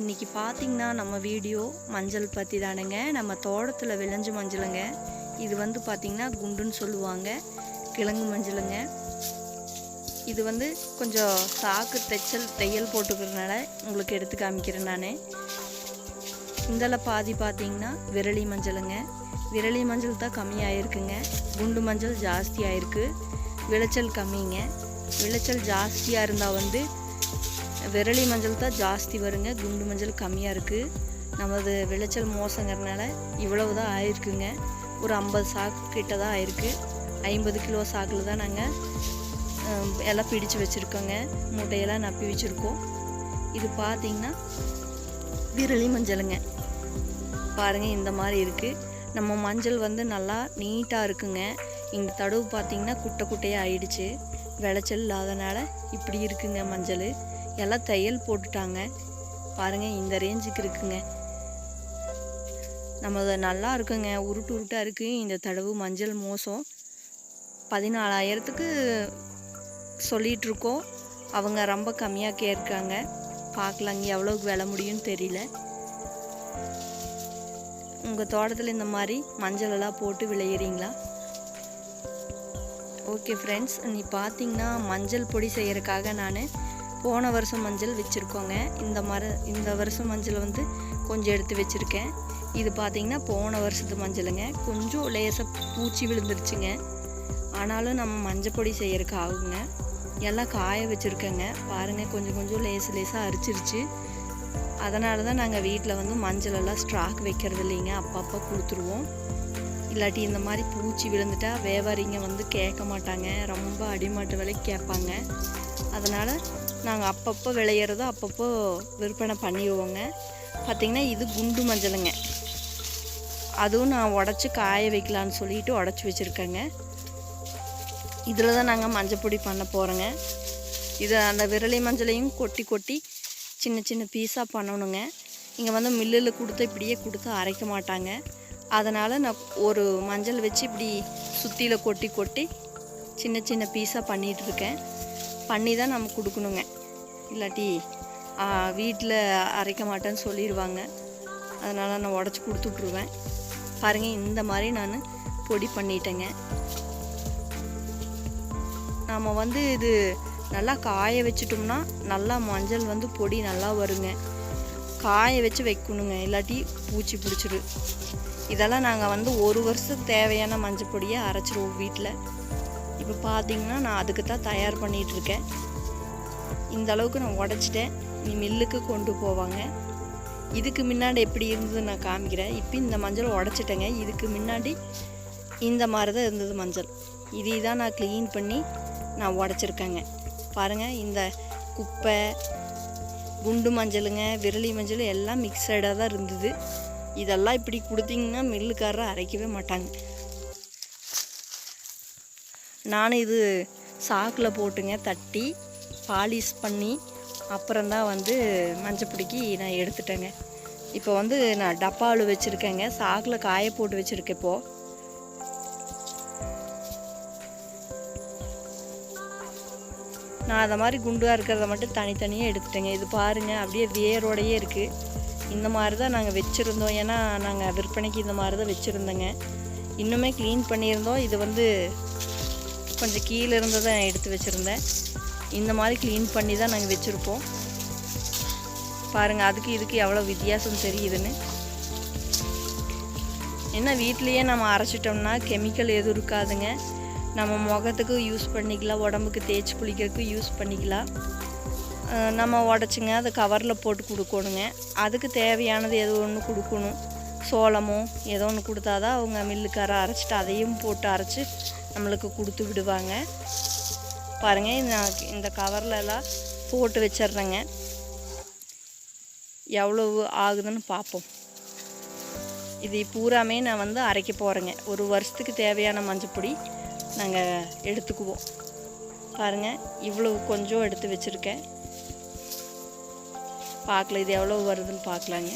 இன்றைக்கி பார்த்தீங்கன்னா நம்ம வீடியோ மஞ்சள் பற்றி தானுங்க. நம்ம தோட்டத்தில் விளைஞ்ச மஞ்சளுங்க. இது வந்து பார்த்திங்கன்னா குண்டுன்னு சொல்லுவாங்க. கிழங்கு மஞ்சளுங்க. இது வந்து கொஞ்சம் சாக்கு தைச்சல் தையல் போட்டுக்கிறதுனால உங்களுக்கு எடுத்து காமிக்கிறேன் நான். இந்தல பாதி பார்த்திங்கன்னா விரலி மஞ்சளுங்க. விரலி மஞ்சள் தான் கம்மியாயிருக்குங்க. குண்டு மஞ்சள் ஜாஸ்தியாயிருக்கு. விளைச்சல் கம்மிங்க. விளைச்சல் ஜாஸ்தியாக இருந்தால் வந்து விரலி மஞ்சள் தான் ஜாஸ்தி வருங்க. குண்டு மஞ்சள் கம்மியாக இருக்குது நமது விளைச்சல் மோசங்கிறதுனால இவ்வளவு தான் ஆயிருக்குங்க. ஒரு ஐம்பது சாக்கு கிட்ட தான் ஆயிருக்கு. ஐம்பது கிலோ சாக்கில் தான் நாங்கள் எல்லாம் பிடிச்சு வச்சுருக்கோங்க. மூட்டையெல்லாம் நப்பி வச்சுருக்கோம். இது பார்த்தீங்கன்னா விரலி மஞ்சளுங்க. பாருங்கள் இந்த மாதிரி இருக்குது நம்ம மஞ்சள் வந்து நல்லா நீட்டாக இருக்குங்க. இந்த தடவு பார்த்திங்கன்னா குட்டை குட்டையாக ஆயிடுச்சு. விளைச்சல் இல்லாதனால இப்படி இருக்குங்க மஞ்சள். எல்லாம் தையல் போட்டுட்டாங்க. பாருங்கள் இந்த ரேஞ்சுக்கு இருக்குங்க. நம்ம நல்லா இருக்குங்க. உருட்டு உருட்டாக இருக்குது இந்த தடவு மஞ்சள் மோசம். பதினாலாயிரத்துக்கு சொல்லிகிட்ருக்கோம் அவங்க ரொம்ப கம்மியாக கேட்காங்க பார்க்கலாங்க எவ்வளோக்கு விலை முடியும்னு தெரியல. உங்கள் தோட்டத்தில் இந்த மாதிரி மஞ்சளெல்லாம் போட்டு விளையிறீங்களா? ஓகே ஃப்ரெண்ட்ஸ் நீ பார்த்தீங்கன்னா மஞ்சள் பொடி செய்கிறக்காக நான் போன வருஷம் மஞ்சள் வச்சுருக்கோங்க. இந்த மர இந்த வருஷம் மஞ்சள் வந்து கொஞ்சம் எடுத்து வச்சுருக்கேன். இது பார்த்திங்கன்னா போன வருஷத்து மஞ்சளுங்க. கொஞ்சம் லேசாக பூச்சி விழுந்துருச்சுங்க. ஆனாலும் நம்ம மஞ்சள் பொடி செய்யறதுக்கு ஆகுங்க. எல்லாம் காய வச்சுருக்கேங்க. பாருங்கள் கொஞ்சம் கொஞ்சம் லேசு லேசாக அரிச்சிருச்சு. அதனால தான் நாங்கள் வீட்டில் வந்து மஞ்சள் எல்லாம் ஸ்டாக் வைக்கிறது இல்லைங்க. அப்பப்போ கொடுத்துருவோம். இல்லாட்டி இந்த மாதிரி பூச்சி விழுந்துட்டா வியாபாரிங்க வந்து கேட்க மாட்டாங்க. ரொம்ப அடிமாட்டு விலைக்கு கேட்பாங்க. அதனால் நாங்கள் அப்பப்போ விளையிறதோ அப்பப்போ விற்பனை பண்ணிடுவோங்க. பார்த்திங்கன்னா இது குண்டு மஞ்சளுங்க. அதுவும் நான் உடச்சி காய வைக்கலான்னு சொல்லிட்டு உடச்சி வச்சுருக்கேங்க. இதில் தான் நாங்கள் மஞ்சள் பொடி பண்ண போகிறோங்க இது அந்த விரலி மஞ்சளையும் கொட்டி கொட்டி சின்ன சின்ன பீஸாக பண்ணணுங்க. இங்கே வந்து மில்லில் கொடுத்து இப்படியே கொடுத்து அரைக்க மாட்டாங்க. அதனால் நான் ஒரு மஞ்சள் வச்சு இப்படி சுற்றியில் கொட்டி கொட்டி சின்ன சின்ன பீஸாக பண்ணிகிட்டு இருக்கேன். பண்ணி தான் நம்ம கொடுக்கணுங்க. இல்லாட்டி வீட்டில் அரைக்க மாட்டேன்னு சொல்லிடுவாங்க அதனால் நான் உடச்சி கொடுத்துட்ருவேன் பாருங்கள் இந்த மாதிரி நான் பொடி பண்ணிட்டேங்க. நாம் வந்து இது நல்லா காய வச்சிட்டோம்னா நல்லா மஞ்சள் வந்து பொடி நல்லா வருங்க. காய வச்சு வைக்கணுங்க. இல்லாட்டி பூச்சி பிடிச்சிரு இதெல்லாம் நாங்கள் வந்து ஒரு வருஷத்துக்கு தேவையான மஞ்சள் பொடியை அரைச்சிருவோம் வீட்டில் இப்போ பார்த்தீங்கன்னா நான் அதுக்கு தான் தயார் பண்ணிகிட்டு இருக்கேன் இந்த அளவுக்கு நான் உடச்சிட்டேன். நீ மில்லுக்கு கொண்டு போவாங்க. இதுக்கு முன்னாடி எப்படி இருந்தது நான் காமிக்கிறேன். இப்போ இந்த மஞ்சள் உடச்சிட்டேங்க. இதுக்கு முன்னாடி இந்த மாதிரி தான் இருந்தது மஞ்சள். இதை தான் நான் க்ளீன் பண்ணி நான் உடச்சிருக்கேங்க. பாருங்கள் இந்த குப்பை குண்டு மஞ்சளுங்க விரலி மஞ்சள் எல்லாம் மிக்சடாக தான் இருந்தது. இதெல்லாம் இப்படி கொடுத்தீங்கன்னா மில்லுக்காரரை அரைக்கவே மாட்டாங்க. நானும் இது சாக்கில் போட்டுங்க தட்டி பாலிஷ் பண்ணி அப்புறம்தான் வந்து மஞ்சப்பிடிக்கி நான் எடுத்துட்டேங்க. இப்போ வந்து நான் டப்பாவில் வச்சுருக்கேங்க சாக்கில் காய போட்டு வச்சுருக்கேன் இப்போது நான் அதை மாதிரி குண்டாக இருக்கிறத மட்டும் தனித்தனியாக எடுத்துட்டேங்க. இது பாருங்கள் அப்படியே வேரோடையே இருக்குது இந்த மாதிரி தான் நாங்கள் வச்சுருந்தோம். ஏன்னா நாங்கள் விற்பனைக்கு இந்த மாதிரி தான் வச்சுருந்தோங்க. இன்னுமே க்ளீன் பண்ணியிருந்தோம். இது வந்து கொஞ்சம் கீழே இருந்து தான் எடுத்து வச்சுருந்தேன். இந்த மாதிரி க்ளீன் பண்ணி தான் நாங்கள் வச்சுருப்போம். பாருங்கள் அதுக்கு இதுக்கு எவ்வளோ வித்தியாசம் தெரியுதுன்னு. என்ன வீட்லேயே நம்ம அரைச்சிட்டோம்னா கெமிக்கல் எதுவும் இருக்காதுங்க. நம்ம முகத்துக்கு யூஸ் பண்ணிக்கலாம் உடம்புக்கு தேய்ச்சி குளிக்கிறதுக்கு யூஸ் பண்ணிக்கலாம். நம்ம உடச்சிங்க அதை கவரில் போட்டு கொடுக்கணுங்க. அதுக்கு தேவையானது எது ஒன்று கொடுக்கணும். சோளமோ ஏதோ ஒன்று கொடுத்தாதான் அவங்க மில்லுக்கார அரைச்சிட்டு அதையும் போட்டு அரைச்சி நம்மளுக்கு கொடுத்து விடுவாங்க. பாருங்கள் நான் இந்த கவர்லலாம் போட்டு வச்சிட்றேங்க. எவ்வளவு ஆகுதுன்னு பார்ப்போம். இது பூராமே நான் வந்து அரைக்க போகிறேங்க ஒரு வருஷத்துக்கு தேவையான மஞ்சப்பொடி நாங்கள் எடுத்துக்குவோம். பாருங்கள் இவ்வளவு கொஞ்சம் எடுத்து வச்சுருக்கேன். பார்க்கல இது எவ்வளோ வருதுன்னு பார்க்கலாங்க.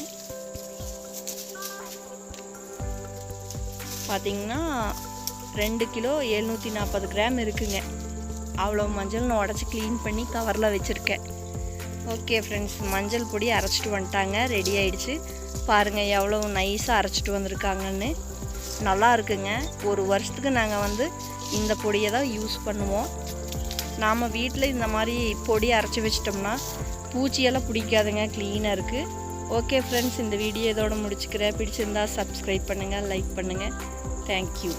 பார்த்தீங்கன்னா ரெண்டு கிலோ எழுநூற்றி நாற்பது கிராம் இருக்குங்க. அவ்வளோ மஞ்சள் நான் உடச்சி க்ளீன் பண்ணி கவரில் வச்சுருக்கேன். ஓகே ஃப்ரெண்ட்ஸ் மஞ்சள் பொடி அரைச்சிட்டு வந்துட்டாங்க. ரெடி ஆயிடுச்சு. பாருங்கள் எவ்வளோ நைஸாக அரைச்சிட்டு வந்திருக்காங்கன்னு. நல்லா இருக்குங்க. ஒரு வருஷத்துக்கு நாங்கள் வந்து இந்த பொடியை தான் யூஸ் பண்ணுவோம். நாம் வீட்டில் இந்த மாதிரி பொடி அரைச்சி வச்சிட்டோம்னா பூச்சியெல்லாம் பிடிக்காதுங்க க்ளீனாக இருக்குது ஓகே ஃப்ரெண்ட்ஸ் இந்த வீடியோ இதோட முடிச்சுக்கிறேன். பிடிச்சிருந்தா சப்ஸ்கிரைப் பண்ணுங்கள் லைக் பண்ணுங்கள் தேங்க்யூ